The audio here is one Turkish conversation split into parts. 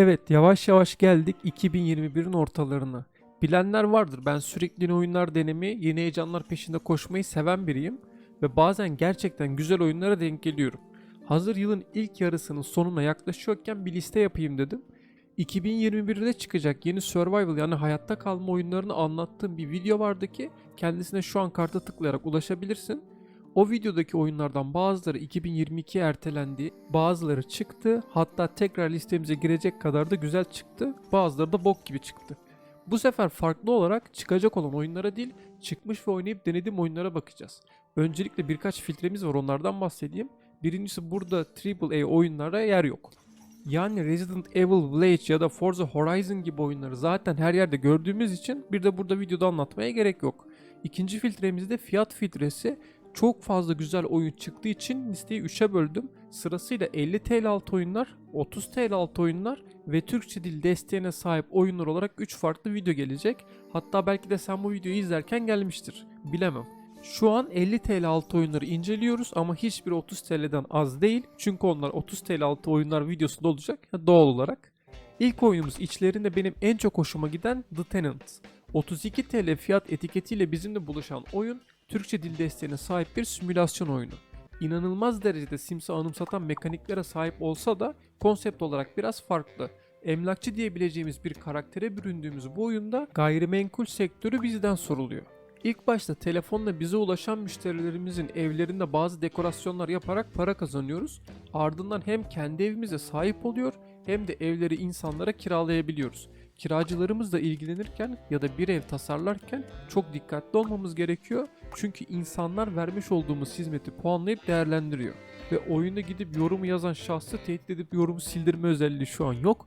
Evet, yavaş yavaş geldik 2021'in ortalarına. Bilenler vardır. Ben sürekli yeni oyunlar denemeyi, yeni heyecanlar peşinde koşmayı seven biriyim ve bazen gerçekten güzel oyunlara denk geliyorum. Hazır yılın ilk yarısının sonuna yaklaşıyorken bir liste yapayım dedim. 2021'de çıkacak yeni survival yani hayatta kalma oyunlarını anlattığım bir video vardı ki kendisine şu an karta tıklayarak ulaşabilirsin. O videodaki oyunlardan bazıları 2022'ye ertelendi, bazıları çıktı, hatta tekrar listemize girecek kadar da güzel çıktı, bazıları da bok gibi çıktı. Bu sefer farklı olarak çıkacak olan oyunlara değil, çıkmış ve oynayıp denediğim oyunlara bakacağız. Öncelikle birkaç filtremiz var onlardan bahsedeyim. Birincisi burada AAA oyunlara yer yok. Yani Resident Evil Village ya da Forza Horizon gibi oyunları zaten her yerde gördüğümüz için bir de burada videoda anlatmaya gerek yok. İkinci filtremizde fiyat filtresi çok fazla güzel oyun çıktığı için listeyi 3'e böldüm. Sırasıyla 50 TL altı oyunlar, 30 TL altı oyunlar ve Türkçe dil desteğine sahip oyunlar olarak 3 farklı video gelecek. Hatta belki de sen bu videoyu izlerken gelmiştir. Bilemem. Şu an 50 TL altı oyunları inceliyoruz ama hiçbir 30 TL'den az değil. Çünkü onlar 30 TL altı oyunlar videosunda olacak doğal olarak. İlk oyunumuz içlerinde benim en çok hoşuma giden The Tenant. 32 TL fiyat etiketiyle bizimle buluşan oyun Türkçe dil desteğine sahip bir simülasyon oyunu. İnanılmaz derecede Sims'i anımsatan mekaniklere sahip olsa da konsept olarak biraz farklı. Emlakçı diyebileceğimiz bir karaktere büründüğümüz bu oyunda gayrimenkul sektörü bizden soruluyor. İlk başta telefonla bize ulaşan müşterilerimizin evlerinde bazı dekorasyonlar yaparak para kazanıyoruz. Ardından hem kendi evimize sahip oluyor hem de evleri insanlara kiralayabiliyoruz. Kiracılarımızla ilgilenirken ya da bir ev tasarlarken çok dikkatli olmamız gerekiyor. Çünkü insanlar vermiş olduğumuz hizmeti puanlayıp değerlendiriyor. Ve oyunda gidip yorumu yazan şahsı tehdit edip yorumu sildirme özelliği şu an yok.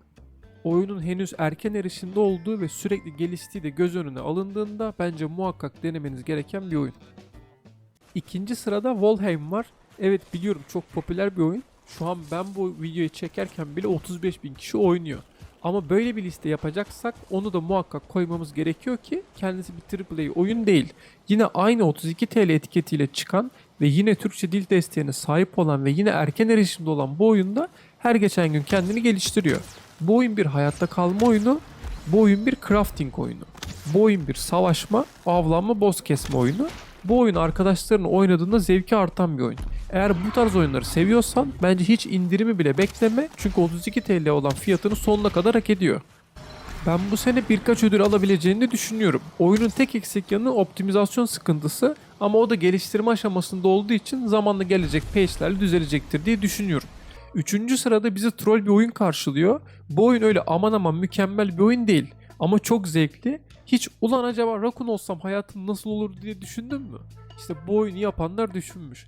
Oyunun henüz erken erişimde olduğu ve sürekli geliştiği de göz önüne alındığında bence muhakkak denemeniz gereken bir oyun. İkinci sırada Valheim var. Evet biliyorum çok popüler bir oyun. Şu an ben bu videoyu çekerken bile 35 bin kişi oynuyor. Ama böyle bir liste yapacaksak onu da muhakkak koymamız gerekiyor ki kendisi bir AAA oyun değil. Yine aynı 32 TL etiketiyle çıkan ve yine Türkçe dil desteğine sahip olan ve yine erken erişimde olan bu oyunda her geçen gün kendini geliştiriyor. Bu oyun bir hayatta kalma oyunu, bu oyun bir crafting oyunu. Bu oyun bir savaşma, avlanma, boss kesme oyunu. Bu oyun arkadaşların oynadığında zevki artan bir oyun. Eğer bu tarz oyunları seviyorsan bence hiç indirimi bile bekleme çünkü 32 TL olan fiyatını sonuna kadar hak ediyor. Ben bu sene birkaç ödül alabileceğini düşünüyorum. Oyunun tek eksik yanı optimizasyon sıkıntısı ama o da geliştirme aşamasında olduğu için zamanla gelecek patchlerle düzelecektir diye düşünüyorum. Üçüncü sırada bizi troll bir oyun karşılıyor. Bu oyun öyle aman aman mükemmel bir oyun değil. Ama çok zevkli. Hiç ulan acaba Rakun olsam hayatım nasıl olur diye düşündün mü? İşte bu oyunu yapanlar düşünmüş.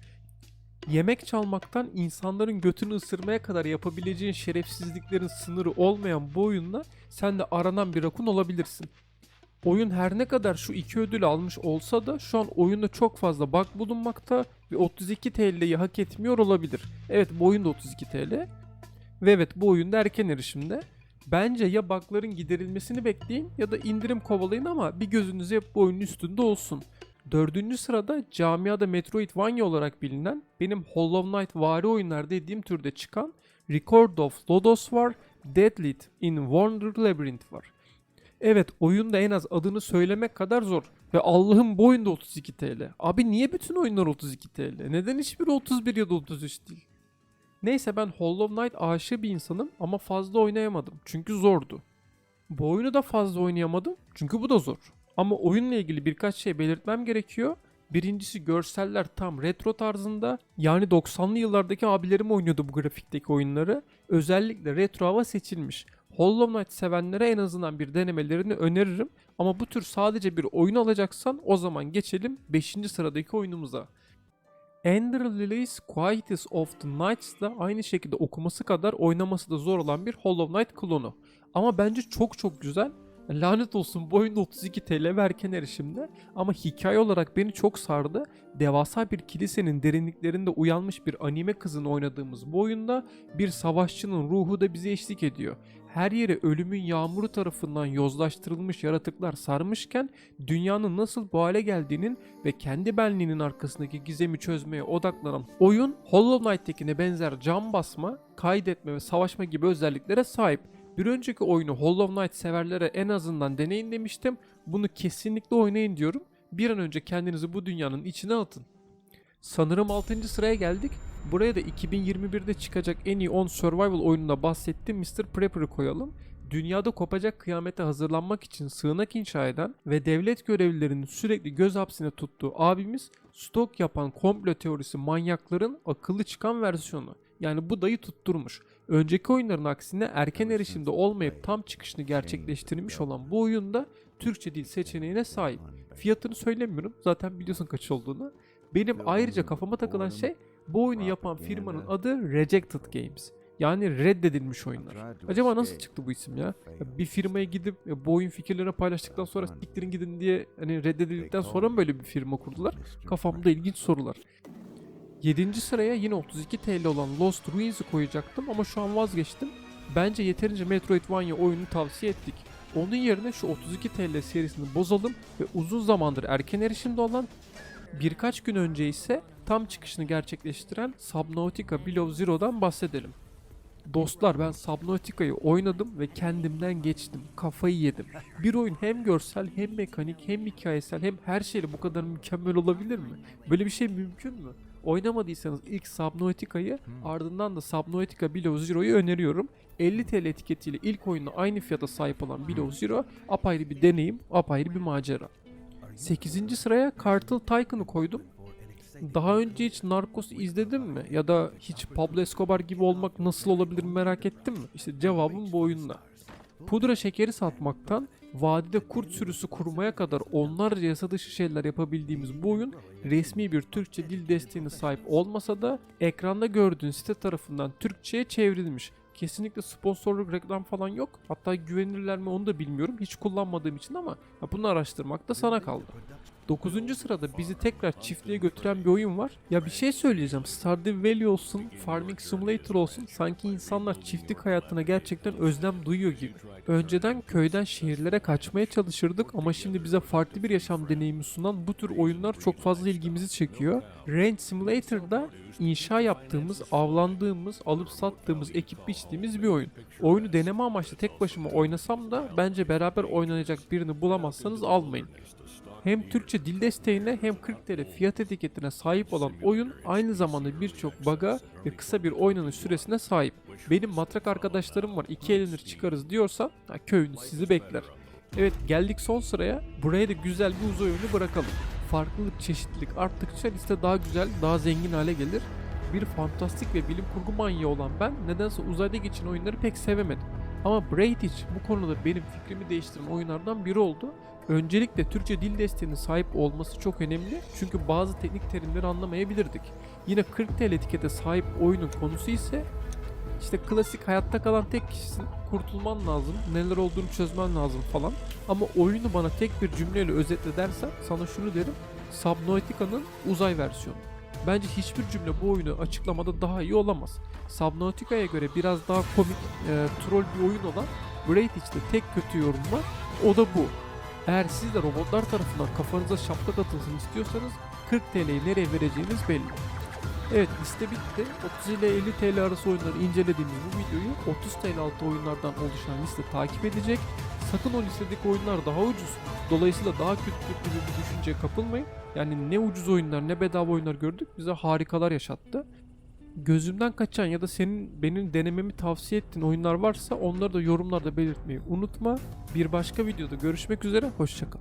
Yemek çalmaktan insanların götünü ısırmaya kadar yapabileceğin şerefsizliklerin sınırı olmayan bu oyunla sen de aranan bir rakun olabilirsin. Oyun her ne kadar şu iki ödül almış olsa da şu an oyunda çok fazla bug bulunmakta ve 32 TL'yi hak etmiyor olabilir. Evet bu oyun da 32 TL. Ve evet bu oyunda erken erişimde. Bence ya bug'ların giderilmesini bekleyin ya da indirim kovalayın ama bir gözünüz hep bu oyunun üstünde olsun. Dördüncü sırada camiada Metroidvania olarak bilinen benim Hollow Knight vari oyunlar dediğim türde çıkan Record of Lodos var, Deadlit in Wonder Labyrinth var. Evet oyunda en az adını söylemek kadar zor. Ve Allah'ım bu oyunda 32 TL. Abi niye bütün oyunlar 32 TL? Neden hiçbiri 31 ya da 33 değil? Neyse ben Hollow Knight aşığı bir insanım ama fazla oynayamadım. Çünkü zordu. Bu oyunu da fazla oynayamadım. Çünkü bu da zor. Ama oyunla ilgili birkaç şey belirtmem gerekiyor. Birincisi görseller tam retro tarzında. Yani 90'lı yıllardaki abilerim oynuyordu bu grafikteki oyunları. Özellikle retro hava seçilmiş. Hollow Knight sevenlere en azından bir denemelerini öneririm. Ama bu tür sadece bir oyun alacaksan o zaman geçelim 5. sıradaki oyunumuza. Ender Lilies Quietus of the Nights da aynı şekilde okuması kadar oynaması da zor olan bir Hollow Knight klonu. Ama bence çok çok güzel. Lanet olsun bu oyunda 32 TL ve erken erişimde ama hikaye olarak beni çok sardı. Devasa bir kilisenin derinliklerinde uyanmış bir anime kızını oynadığımız bu oyunda bir savaşçının ruhu da bize eşlik ediyor. Her yere ölümün yağmuru tarafından yozlaştırılmış yaratıklar sarmışken dünyanın nasıl bu hale geldiğinin ve kendi benliğinin arkasındaki gizemi çözmeye odaklanan oyun Hollow Knight'tekine benzer cam basma, kaydetme ve savaşma gibi özelliklere sahip. Bir önceki oyunu Hollow Knight severlere en azından deneyin demiştim. Bunu kesinlikle oynayın diyorum. Bir an önce kendinizi bu dünyanın içine atın. Sanırım 6. sıraya geldik. Buraya da 2021'de çıkacak en iyi 10 survival oyununda bahsettiğim Mr. Prepper'ı koyalım. Dünyada kopacak kıyamete hazırlanmak için sığınak inşa eden ve devlet görevlilerinin sürekli göz hapsine tuttuğu abimiz stok yapan komplo teorisi manyakların akıllı çıkan versiyonu. Yani bu dayı tutturmuş. Önceki oyunların aksine erken erişimde olmayıp tam çıkışını gerçekleştirmiş olan bu oyunda Türkçe dil seçeneğine sahip. Fiyatını söylemiyorum zaten biliyorsun kaç olduğunu. Benim ayrıca kafama takılan şey bu oyunu yapan firmanın adı Rejected Games. Yani reddedilmiş oyunlar. Acaba nasıl çıktı bu isim ya? Bir firmaya gidip bu oyun fikirlerini paylaştıktan sonra siktirin gidin diye hani reddedildikten sonra mı böyle bir firma kurdular? Kafamda ilginç sorular. 7. sıraya yine 32 TL olan Lost Ruins'i koyacaktım ama şu an vazgeçtim. Bence yeterince Metroidvania oyunu tavsiye ettik. Onun yerine şu 32 TL serisini bozalım ve uzun zamandır erken erişimde olan birkaç gün önce ise tam çıkışını gerçekleştiren Subnautica Below Zero'dan bahsedelim. Dostlar ben Subnautica'yı oynadım ve kendimden geçtim. Kafayı yedim. Bir oyun hem görsel hem mekanik hem hikayesel hem her şeyle bu kadar mükemmel olabilir mi? Böyle bir şey mümkün mü? Oynamadıysanız ilk Subnautica'yı ardından da Subnautica Below Zero'yu öneriyorum. 50 TL etiketiyle ilk oyunla aynı fiyata sahip olan Below Zero apayrı bir deneyim, apayrı bir macera. 8. sıraya Cartel Tycoon'u koydum. Daha önce hiç Narcos izledin mi? Ya da hiç Pablo Escobar gibi olmak nasıl olabilir merak ettin mi? İşte cevabım bu oyunda. Pudra şekeri satmaktan vadide kurt sürüsü kurmaya kadar onlarca yasa dışı şeyler yapabildiğimiz bu oyun resmi bir Türkçe dil desteğine sahip olmasa da ekranda gördüğün site tarafından Türkçe'ye çevrilmiş. Kesinlikle sponsorluk reklam falan yok. Hatta güvenirler mi onu da bilmiyorum. Hiç kullanmadığım için ama bunu araştırmak da sana kaldı. 9. sırada bizi tekrar çiftliğe götüren bir oyun var. Ya bir şey söyleyeceğim. Stardew Valley olsun, Farming Simulator olsun sanki insanlar çiftlik hayatına gerçekten özlem duyuyor gibi. Önceden köyden şehirlere kaçmaya çalışırdık ama şimdi bize farklı bir yaşam deneyimi sunan bu tür oyunlar çok fazla ilgimizi çekiyor. Range Simulator'da inşa yaptığımız, avlandığımız, alıp sattığımız, ekip biçtiğimiz bir oyun. Oyunu deneme amaçlı tek başıma oynasam da bence beraber oynanacak birini bulamazsanız almayın. Hem Türkçe dil desteğine hem 40 TL fiyat etiketine sahip olan oyun aynı zamanda birçok bug'a ve kısa bir oynanış süresine sahip. Benim matrak arkadaşlarım var iki elinir çıkarız diyorsan ha, köyünüz sizi bekler. Evet geldik son sıraya. Buraya da güzel bir uzay oyunu bırakalım. Farklılık, çeşitlilik arttıkça liste daha güzel, daha zengin hale gelir. Bir fantastik ve bilim kurgu manyağı olan ben nedense uzayda geçen oyunları pek sevemedim. Ama Braidich bu konuda benim fikrimi değiştiren oyunlardan biri oldu. Öncelikle Türkçe dil desteğinin sahip olması çok önemli çünkü bazı teknik terimleri anlamayabilirdik. Yine 40 TL etikete sahip oyunun konusu ise işte klasik hayatta kalan tek kişisin, kurtulman lazım, neler olduğunu çözmen lazım falan. Ama oyunu bana tek bir cümleyle özetle dersen sana şunu derim. Subnautica'nın uzay versiyonu. Bence hiçbir cümle bu oyunu açıklamada daha iyi olamaz. Subnautica'ya göre biraz daha komik, e, troll bir oyun olan Braid işte tek kötü yorum var. O da bu. Eğer siz de robotlar tarafından kafanıza şaplak atılsın istiyorsanız 40 TL'yi nereye vereceğiniz belli. Evet liste bitti. 30 ile 50 TL arası oyunları incelediğimiz bu videoyu 30 TL altı oyunlardan oluşan liste takip edecek. Sakın o listedeki oyunlar daha ucuz. Dolayısıyla daha kötü kötü bir düşünceye kapılmayın. Yani ne ucuz oyunlar ne bedava oyunlar gördük bize harikalar yaşattı. Gözümden kaçan ya da senin benim denememi tavsiye ettiğin oyunlar varsa onları da yorumlarda belirtmeyi unutma. Bir başka videoda görüşmek üzere, hoşçakal.